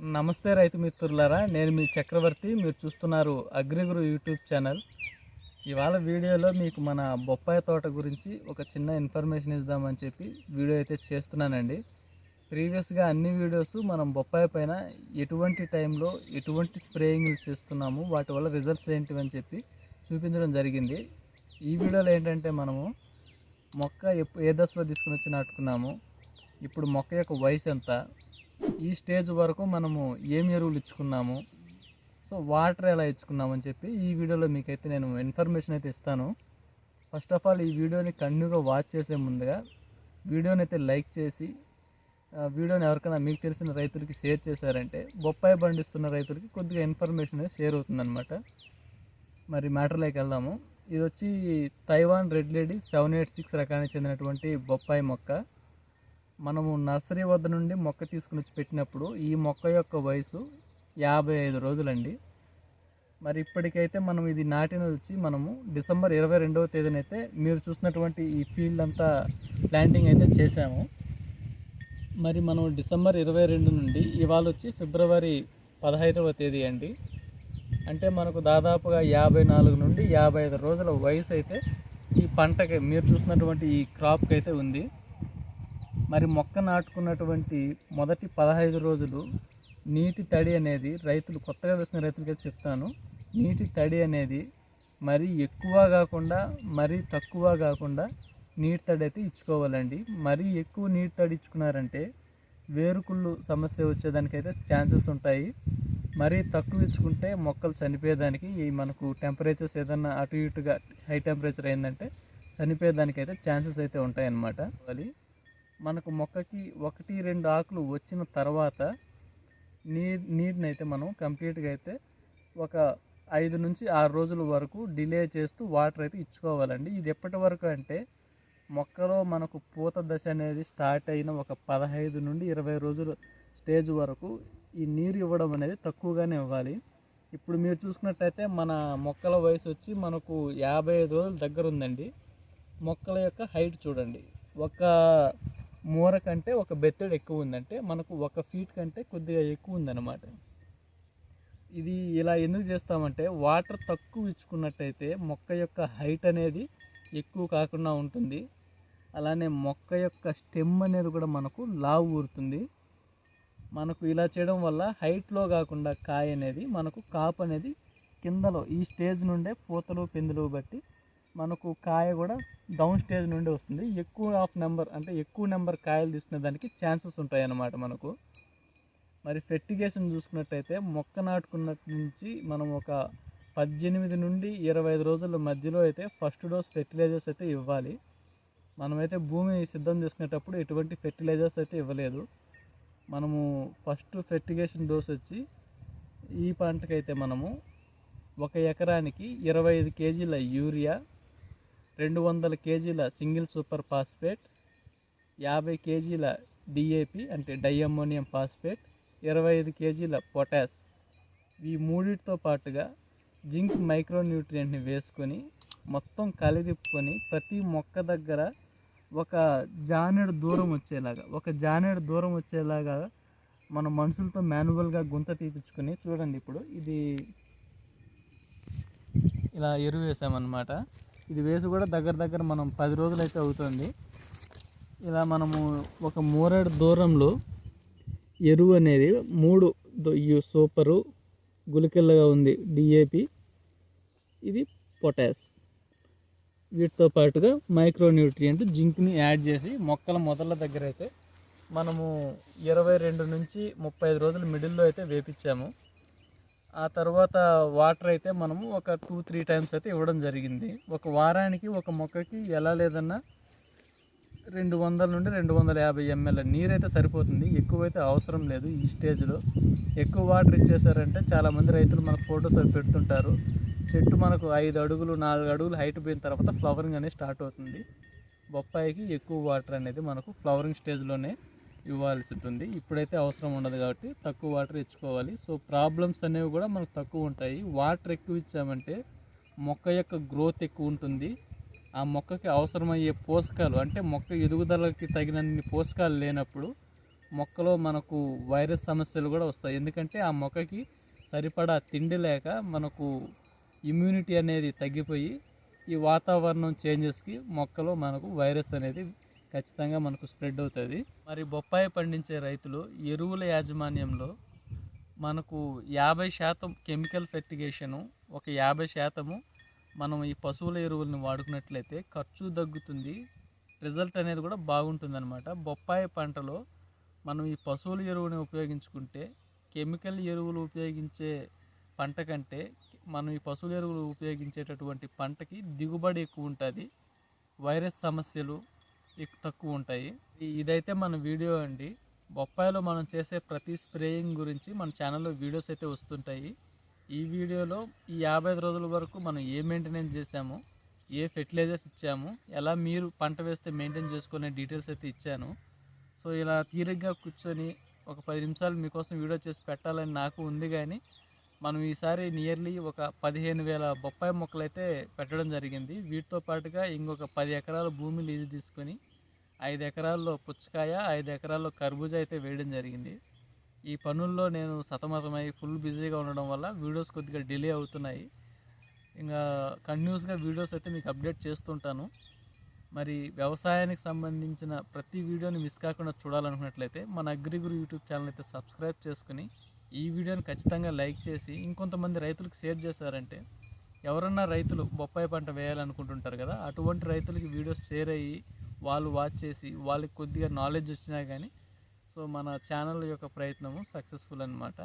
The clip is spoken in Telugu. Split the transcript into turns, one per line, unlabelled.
నమస్తే రైతు మిత్రులారా నేను మీ చక్రవర్తి మీరు చూస్తున్నారు అగ్రిగురు యూట్యూబ్ ఛానల్. ఇవాళ వీడియోలో మీకు మన బొప్పాయి తోట గురించి ఒక చిన్న ఇన్ఫర్మేషన్ ఇద్దామని చెప్పి వీడియో అయితే చేస్తున్నానండి. ప్రీవియస్గా అన్ని వీడియోస్ మనం బొప్పాయి పైన ఎటువంటి టైంలో ఎటువంటి స్ప్రేయింగ్లు చేస్తున్నాము వాటి వల్ల రిజల్ట్స్ ఏంటివని చెప్పి చూపించడం జరిగింది. ఈ వీడియోలో ఏంటంటే మనము మొక్క ఎప్పుడు ఏ దశలో తీసుకుని వచ్చి నాటుకున్నాము ఇప్పుడు మొక్క యొక్క వయసు ఎంత ఈ స్టేజ్ వరకు మనము ఏమి ఎరువులు ఇచ్చుకున్నాము సో వాటర్ ఎలా ఇచ్చుకున్నామని చెప్పి ఈ వీడియోలో మీకైతే నేను ఇన్ఫర్మేషన్ అయితే ఇస్తాను. ఫస్ట్ ఆఫ్ ఆల్ ఈ వీడియోని కంటిన్యూగా వాచ్ చేసే ముందుగా వీడియోని అయితే లైక్ చేసి వీడియోని ఎవరికైనా మీకు తెలిసిన రైతులకి షేర్ చేశారంటే బొప్పాయి పండిస్తున్న రైతులకి కొద్దిగా ఇన్ఫర్మేషన్ అనేది షేర్ అవుతుందన్నమాట. మరి మ్యాటర్లోకి వెళ్దాము. ఇది వచ్చి Taiwan red lady seven eight six రకానికి చెందినటువంటి బొప్పాయి మొక్క. మనము నర్సరీ వద్ద నుండి మొక్క తీసుకుని వచ్చి పెట్టినప్పుడు ఈ మొక్క యొక్క వయసు యాభై ఐదు రోజులండి. మరి ఇప్పటికైతే మనం ఇది నాటిన వచ్చి మనము డిసెంబర్ ఇరవై రెండవ తేదీనైతే మీరు చూసినటువంటి ఈ ఫీల్డ్ అంతా ప్లాంటింగ్ అయితే చేశాము. మరి మనం డిసెంబర్ ఇరవై రెండు నుండి ఇవాళ వచ్చి ఫిబ్రవరి పదహైదవ తేదీ అండి. అంటే మనకు దాదాపుగా యాభై నాలుగు నుండి యాభై ఐదు రోజుల వయసు అయితే ఈ పంటకి మీరు చూసినటువంటి ఈ క్రాప్కి అయితే ఉంది. మరి మొక్క నాటుకున్నటువంటి మొదటి పదహైదు రోజులు నీటి తడి అనేది రైతులు కొత్తగా వేసిన రైతులకి అయితే చెప్తాను. నీటి తడి అనేది మరీ ఎక్కువ కాకుండా మరీ తక్కువ కాకుండా నీటి తడి అయితే ఇచ్చుకోవాలండి. మరీ ఎక్కువ నీటి తడి ఇచ్చుకున్నారంటే వేరుకుళ్ళు సమస్య వచ్చేదానికైతే ఛాన్సెస్ ఉంటాయి. మరీ తక్కువ ఇచ్చుకుంటే మొక్కలు చనిపోయేదానికి ఈ మనకు టెంపరేచర్స్ ఏదన్నా అటు ఇటుగా హై టెంపరేచర్ అయిందంటే చనిపోయేదానికైతే ఛాన్సెస్ అయితే ఉంటాయన్నమాట. అది మనకు మొక్కకి ఒకటి రెండు ఆకులు వచ్చిన తర్వాత నీ నీటిని అయితే మనం కంప్లీట్గా అయితే ఒక ఐదు నుంచి ఆరు రోజుల వరకు డిలే చేస్తూ వాటర్ అయితే ఇచ్చుకోవాలండి. ఇది ఎప్పటి వరకు అంటే మొక్కలో మనకు పూత దశ అనేది స్టార్ట్ అయిన ఒక పదహైదు నుండి ఇరవై రోజుల స్టేజ్ వరకు ఈ నీరు ఇవ్వడం అనేది తక్కువగానే ఇవ్వాలి. ఇప్పుడు మీరు చూసుకున్నట్టయితే మన మొక్కల వయసు వచ్చి మనకు యాభై ఐదు రోజుల దగ్గర ఉందండి. మొక్కల యొక్క హైట్ చూడండి. ఒక మూర కంటే ఒక బెత్తడు ఎక్కువ ఉందంటే మనకు ఒక ఫీట్ కంటే కొద్దిగా ఎక్కువ ఉందన్నమాట. ఇది ఇలా ఎందుకు చేస్తామంటే వాటర్ తక్కువ ఇచ్చుకున్నట్టయితే మొక్క యొక్క హైట్ అనేది ఎక్కువ కాకుండా ఉంటుంది. అలానే మొక్క యొక్క స్టెమ్ అనేది కూడా మనకు లావు ఊరుతుంది. మనకు ఇలా చేయడం వల్ల హైట్లో కాకుండా కాయ అనేది మనకు కాపు అనేది కిందలో ఈ స్టేజ్ నుండే పూతలు పిందులు బట్టి మనకు కాయ కూడా డౌన్ స్టేజ్ నుండే వస్తుంది. ఎక్కువ ఆఫ్ నెంబర్ అంటే ఎక్కువ నెంబర్ కాయలు తీసుకునే దానికి ఛాన్సెస్ ఉంటాయి అన్నమాట మనకు. మరి ఫెర్టిగేషన్ చూసుకున్నట్టయితే మొక్క నాటుకున్నట్టు నుంచి మనం ఒక పద్దెనిమిది నుండి ఇరవై ఐదు రోజుల మధ్యలో అయితే ఫస్ట్ డోస్ ఫెర్టిలైజర్స్ అయితే ఇవ్వాలి. మనమైతే భూమి సిద్ధం చేసుకునేటప్పుడు ఎటువంటి ఫెర్టిలైజర్స్ అయితే ఇవ్వలేదు. మనము ఫస్ట్ ఫెర్టిగేషన్ డోస్ వచ్చి ఈ పంటకైతే మనము ఒక ఎకరానికి ఇరవై ఐదు కేజీల యూరియా రెండు వందల కేజీల సింగిల్ సూపర్ ఫాస్ఫేట్ యాభై కేజీల డిఏపి అంటే డైఅమోనియం ఫాస్ఫేట్ ఇరవై ఐదు కేజీల పొటాస్. ఈ మూడింటితో పాటుగా జింక్ మైక్రోన్యూట్రియంట్ని వేసుకొని మొత్తం కలిదిప్పుకొని ప్రతి మొక్క దగ్గర ఒక జానెడు దూరం వచ్చేలాగా ఒక జానెడు దూరం వచ్చేలాగా మన మనుషులతో మాన్యువల్గా గుంత తీపించుకుని చూడండి ఇప్పుడు. ఇది ఇలా ఎరువు వేసామన్నమాట. ఇది వేసి కూడా దగ్గర దగ్గర మనం పది రోజులు అయితే అవుతుంది. ఇలా మనము ఒక మూరేడు దూరంలో ఎరువు అనేది మూడు సూపరు గులికెళ్ళగా ఉంది డిఏపి ఇది పొటాస్ వీటితో పాటుగా మైక్రోన్యూట్రియంట్ జింక్ని యాడ్ చేసి మొక్కల మొదల దగ్గర అయితే మనము ఇరవై రెండు నుంచి ముప్పై ఐదు రోజుల మిడిల్లో అయితే వేపించాము. ఆ తర్వాత వాటర్ అయితే మనము ఒక టూ త్రీ టైమ్స్ అయితే ఇవ్వడం జరిగింది. ఒక వారానికి ఒక మొక్కకి ఎలా లేదన్నా రెండు వందల నుండి రెండు వందల యాభై ఎంఎల్ నీరు అయితే సరిపోతుంది. ఎక్కువైతే అవసరం లేదు ఈ స్టేజ్లో. ఎక్కువ వాటర్ ఇచ్చేసారంటే చాలామంది రైతులు మన ఫొటోస్ అవి పెడుతుంటారు. చెట్టు మనకు ఐదు అడుగులు నాలుగు అడుగులు హైట్ పోయిన తర్వాత ఫ్లవరింగ్ అనేది స్టార్ట్ అవుతుంది. బొప్పాయికి ఎక్కువ వాటర్ అనేది మనకు ఫ్లవరింగ్ స్టేజ్లోనే ఇవ్వాల్సి ఉంటుంది ఇప్పుడైతే అవసరం ఉండదు కాబట్టి తక్కువ వాటర్ ఇచ్చుకోవాలి. సో ప్రాబ్లమ్స్ అనేవి కూడా మనకు తక్కువ ఉంటాయి. వాటర్ ఎక్కువ ఇచ్చామంటే మొక్క యొక్క గ్రోత్ ఎక్కువ ఉంటుంది. ఆ మొక్కకి అవసరమయ్యే పోషకాలు అంటే మొక్క ఎదుగుదలకి తగినన్ని పోషకాలు లేనప్పుడు మొక్కలో మనకు వైరస్ సమస్యలు కూడా వస్తాయి. ఎందుకంటే ఆ మొక్కకి సరిపడా తిండి లేక మనకు ఇమ్యూనిటీ అనేది తగ్గిపోయి ఈ వాతావరణం చేంజెస్కి మొక్కలో మనకు వైరస్ అనేది ఖచ్చితంగా మనకు స్ప్రెడ్ అవుతుంది. మరి బొప్పాయి పండించే రైతులు ఎరువుల యాజమాన్యంలో మనకు యాభై శాతం కెమికల్ ఫెర్టిగేషను ఒక యాభై శాతము మనం ఈ పశువుల ఎరువులను వాడుకున్నట్లయితే ఖర్చు తగ్గుతుంది. రిజల్ట్ అనేది కూడా బాగుంటుందన్నమాట. బొప్పాయి పంటలో మనం ఈ పశువుల ఎరువుని ఉపయోగించుకుంటే కెమికల్ ఎరువులు ఉపయోగించే పంట కంటే మనం ఈ పశువుల ఎరువులు ఉపయోగించేటటువంటి పంటకి దిగుబడి ఎక్కువ ఉంటుంది వైరస్ సమస్యలు తక్కువ ఉంటాయి. ఇదైతే మన వీడియో అండి. బొప్పాయిలో మనం చేసే ప్రతి స్ప్రేయింగ్ గురించి మన ఛానల్లో వీడియోస్ అయితే వస్తుంటాయి. ఈ వీడియోలో ఈ యాభై రోజుల వరకు మనం ఏ మెయింటెనెన్స్ చేసాము ఏ ఫెర్టిలైజర్స్ ఇచ్చాము ఎలా మీరు పంట వేస్తే మెయింటైన్ చేసుకునే డీటెయిల్స్ అయితే ఇచ్చాను. సో ఇలా తీరిగ్గా కూర్చొని ఒక పది నిమిషాలు మీకోసం వీడియో చేసి పెట్టాలని నాకు ఉంది కానీ మనం ఈసారి నియర్లీ ఒక పదిహేను వేల బొప్పాయి మొక్కలు అయితే పెట్టడం జరిగింది. వీటితో పాటుగా ఇంకొక పది ఎకరాల భూమి లీజు తీసుకొని ఐదు ఎకరాల్లో పుచ్చకాయ ఐదు ఎకరాల్లో కర్బూజా అయితే వేయడం జరిగింది. ఈ పనుల్లో నేను సతమతమై ఫుల్ బిజీగా ఉండడం వల్ల వీడియోస్ కొద్దిగా డిలే అవుతున్నాయి. ఇంకా కంటిన్యూస్గా వీడియోస్ అయితే మీకు అప్డేట్ చేస్తుంటాను. మరి వ్యవసాయానికి సంబంధించిన ప్రతి వీడియోని మిస్ కాకుండా చూడాలనుకున్నట్లయితే మన అగ్రిగురు యూట్యూబ్ ఛానల్ అయితే సబ్స్క్రైబ్ చేసుకుని ఈ వీడియోని ఖచ్చితంగా లైక్ చేసి ఇంకొంతమంది రైతులకు షేర్ చేశారంటే ఎవరన్నా రైతులు బొప్పాయి పంట వేయాలనుకుంటుంటారు కదా అటువంటి రైతులకి వీడియోస్ షేర్ అయ్యి వాళ్ళు వాచ్ చేసి వాళ్ళకి కొద్దిగా నాలెడ్జ్ వచ్చినా కానీ సో మన ఛానల్ యొక్క ప్రయత్నము సక్సెస్ఫుల్ అనమాట